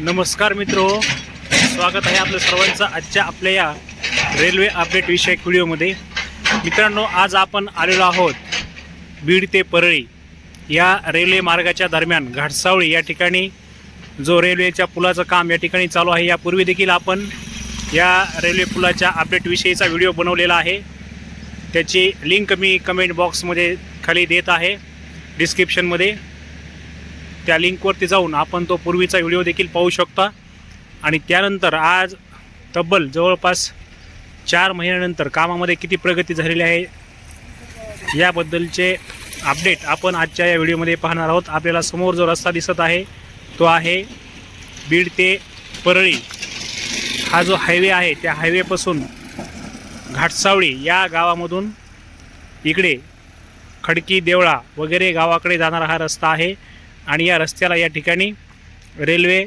नमस्कार मित्रो. स्वागत आहे आपलं सर्वांचं आजच्या आपल्या या रेल्वे अपडेट विषयक व्हिडिओमध्ये. मित्रांनो आज आपण आलेलो आहोत बीड ते परळी या रेल्वे मार्गाच्या दरम्यान घाटसावळी या ठिकाणी. जो रेल्वेच्या पुलाचं काम या ठिकाणी चालू आहे यापूर्वी देखील आपण या रेल्वे पुलाच्या अपडेटविषयीचा व्हिडिओ बनवलेला आहे. त्याची लिंक मी कमेंट बॉक्समध्ये खाली देत आहे डिस्क्रिप्शनमध्ये त्या लिंकवरती जाऊन आपण तो पूर्वीचा व्हिडिओ देखील पाहू शकता. आणि त्यानंतर आज तब्बल जवळपास चार महिन्यानंतर कामामध्ये किती प्रगती झालेली आहे याबद्दलचे अपडेट आपण आजच्या या व्हिडिओमध्ये पाहणार आहोत. आपल्याला समोर जो रस्ता दिसत आहे तो आहे बीड ते परळी. हा जो हायवे आहे त्या हायवेपासून घाटसावळी या गावामधून इकडे खडकी देवळा वगैरे गावाकडे जाणारा हा रस्ता आहे. आणि या रस्त्याला या ठिकाणी रेल्वे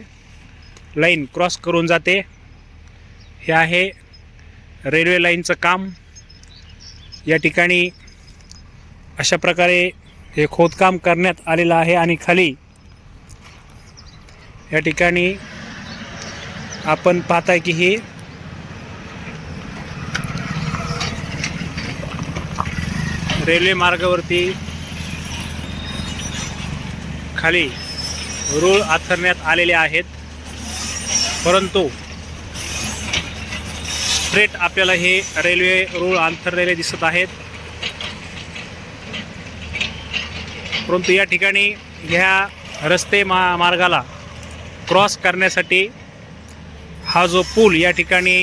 लाईन क्रॉस करून जाते. हे आहे रेल्वे लाईनचं काम. या ठिकाणी अशा प्रकारे हे खोदकाम करण्यात आलेलं आहे आणि खाली या ठिकाणी आपण पाहताय की ही रेल्वे मार्गावरती खाली रूळ आथरण्यात आलेले आहेत. परंतु स्ट्रेट आपल्याला हे रेल्वे रूळ अंथरलेले दिसत आहेत. परंतु या ठिकाणी ह्या रस्ते मा मार्गाला क्रॉस करण्यासाठी हा जो पूल या ठिकाणी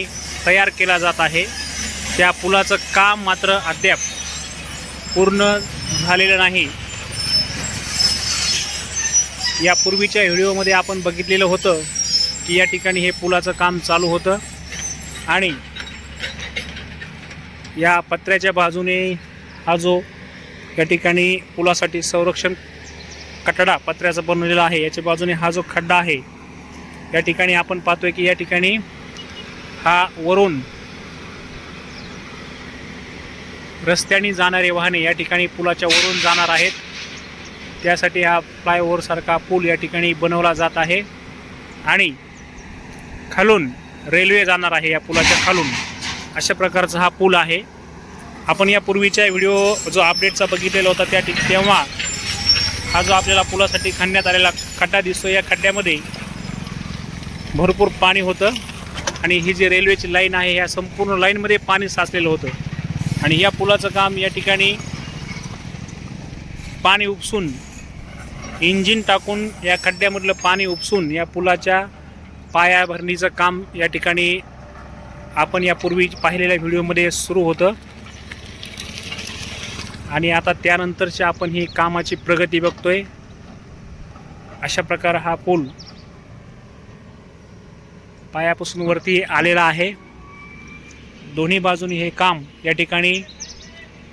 तयार केला जात आहे त्या पुलाचं काम मात्र अद्याप पूर्ण झालेलं नाही. यापूर्वीच्या व्हिडिओमध्ये आपण बघितलेलं होतं की या ठिकाणी हे पुलाचं काम चालू होतं. आणि या पत्र्याच्या बाजूने हा जो या ठिकाणी पुलासाठी संरक्षण कटडा पत्र्याचा बनवलेला आहे याच्या बाजूने हा जो खड्डा आहे या ठिकाणी आपण पाहतोय की या ठिकाणी हा वरून रस्त्याने जाणारे वाहने या ठिकाणी पुलाच्या वरून जाणार आहेत. त्यासाठी हा फ्लायओव्हरसारखा पूल या ठिकाणी बनवला जात आहे. आणि खालून रेल्वे जाणार आहे या पुलाच्या खालून. अशा प्रकारचा हा पूल आहे. आपण या पूर्वीच्या व्हिडिओ जो अपडेटचा बघितलेला होता त्या ठिक तेव्हा हा जो आपल्याला पुलासाठी खणण्यात आलेला खड्डा दिसतो या खड्ड्यामध्ये भरपूर पाणी होतं. आणि ही जी रेल्वेची लाईन आहे ह्या संपूर्ण लाईनमध्ये पाणी साचलेलं होतं. आणि या पुलाचं काम या ठिकाणी पाणी उपसून इंजिन टाकून या खड्ड्यामधलं पाणी उपसून या पुलाच्या पायाभरणीचं काम या ठिकाणी आपण यापूर्वी पाहिलेल्या व्हिडिओमध्ये सुरू होतं. आणि आता त्यानंतरच्या आपण ही कामाची प्रगती बघतोय. अशा प्रकार हा पूल पायापासून वरती आलेला आहे. दोन्ही बाजूनी हे काम या ठिकाणी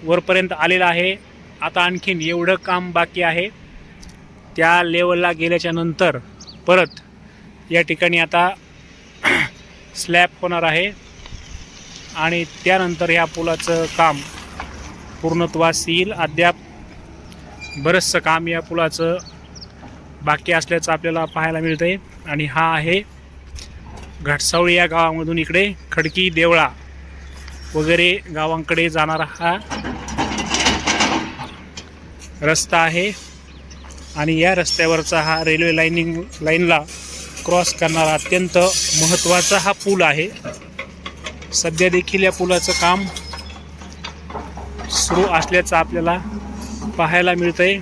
वरपर्यंत आलेलं आहे. आता आणखीन एवढं काम बाकी आहे. त्या लेवलला गेल्याच्यानंतर परत या ठिकाणी आता स्लॅब होणार आहे. आणि त्यानंतर ह्या पुलाचं काम पूर्णत्वास येईल. अद्याप बरंचसं काम या पुलाचं बाकी असल्याचं आपल्याला पाहायला मिळतं आहे आणि हा आहे घाटसावळी या गावामधून इकडे खडकी देवळा वगैरे गावांकडे जाणारा हा रस्ता आहे. आणि या रस्त्यावरचा हा रेल्वे लाईनिंग लाईनला क्रॉस करणारा अत्यंत महत्त्वाचा हा पूल आहे. सध्या देखील या पुलाचं काम सुरू असल्याचं आपल्याला पाहायला मिळतंय.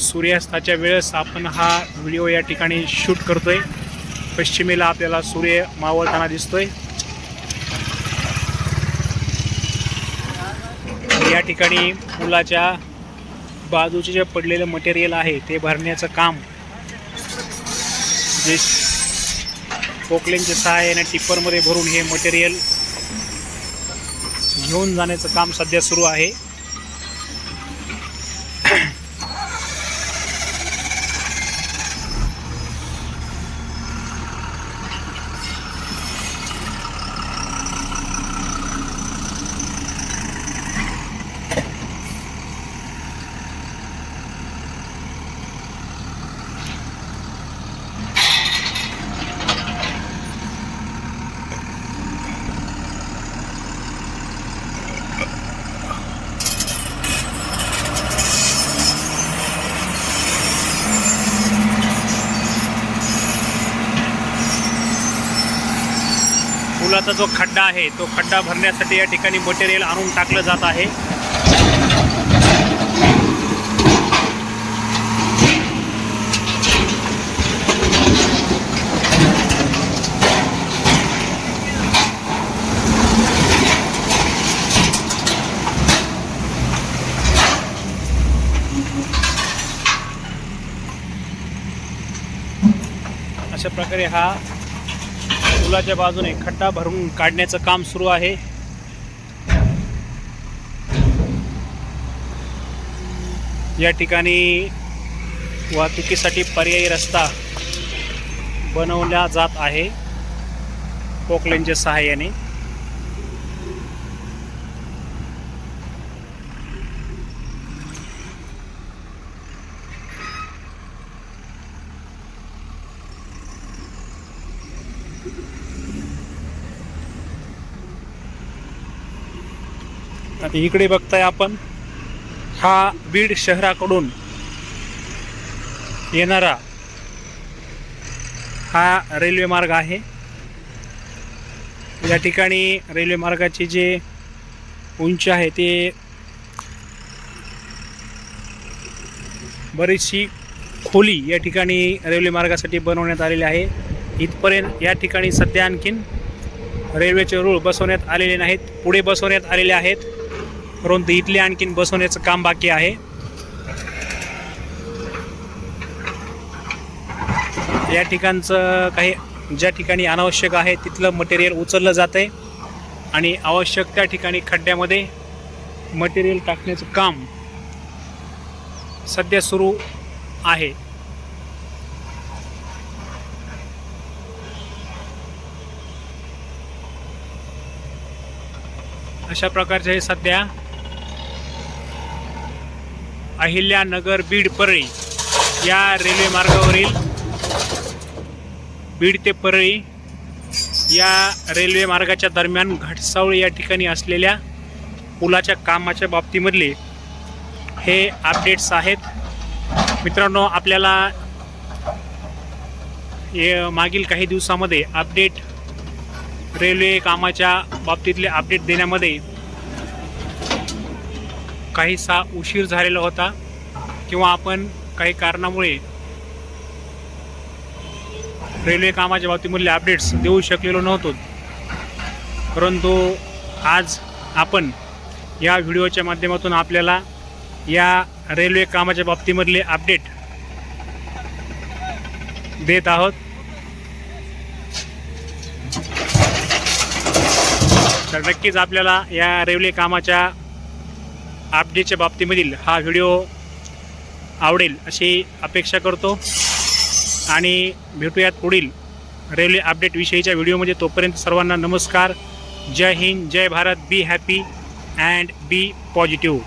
सूर्यास्ताच्या वेळेस आपण हा व्हिडिओ या ठिकाणी शूट करतोय. पश्चिमेला आपल्याला सूर्य मावळताना दिसतोय. या ठिकाणी पुलाच्या बाजूचे जे पडलेलं मटेरियल आहे ते भरण्याचं काम जे पोकलेनच्या सहाय्याने टिप्परमध्ये भरून हे मटेरियल घेऊन जाण्याचं काम सध्या सुरू आहे. पुलाचा जो खड्डा आहे तो खड्डा भरण्यासाठी या ठिकाणी मटेरियल आणून टाकलं जात आहे. अशा प्रकारे हा पुलाच्या बाजूने खड्डा भरून काढण्याचं काम सुरू आहे. या ठिकाणी वाहतुकीसाठी पर्यायी रस्ता बनवला जात आहे. पोकलेनच्या सहाय्याने. आता इकडे बघताय आपण. हा बीड शहराकडून येणारा हा रेल्वे मार्ग आहे. या ठिकाणी रेल्वे मार्गाची जे उंची आहे ते बरीचशी खोली या ठिकाणी रेल्वे मार्गासाठी बनवण्यात आलेली आहे. इथपर्यंत या ठिकाणी सध्या आणखीन रेल्वेचे रूळ बसवण्यात आलेले नाहीत. पुढे बसवण्यात आलेले आहेत. परंतु इथले आणखीन बसवण्याचं काम बाकी आहे. या ठिकाणचं काही ज्या ठिकाणी अनावश्यक आहे तिथलं मटेरियल उचललं जातं आहे आणि आवश्यक त्या ठिकाणी खड्ड्यामध्ये मटेरियल टाकण्याचं काम सध्या सुरू आहे. अशा प्रकारचे हे सध्या अहिल्यानगर बीड परळी या रेल्वे मार्गावरील बीड ते परळी या रेल्वे मार्गाच्या दरम्यान घटसावळी या ठिकाणी असलेल्या पुलाच्या कामाच्या बाबतीमधले हे अपडेट्स आहेत. मित्रांनो आपल्याला हे मागील काही दिवसामध्ये अपडेट रेल्वे कामाच्या बाबतीतले अपडेट देण्यामध्ये काहीसा उशीर झालेला होता किंवा आपण काही कारणामुळे रेल्वे कामाच्या बाबतीमधले अपडेट्स देऊ शकलेलो नव्हतो. परंतु आज आपण या व्हिडिओच्या माध्यमातून आपल्याला या रेल्वे कामाच्या बाबतीमधले अपडेट देत आहोत. तर नक्कीच आपल्याला या रेल्वे कामाच्या अपडेटच्या बाबतीमधील हा व्हिडिओ आवडेल अशी अपेक्षा करतो. आणि भेटूयात पुढील रेल्वे अपडेटविषयीच्या व्हिडिओमध्ये. तोपर्यंत सर्वांना नमस्कार. Jai Hind Jai Bharat. Be happy and be positive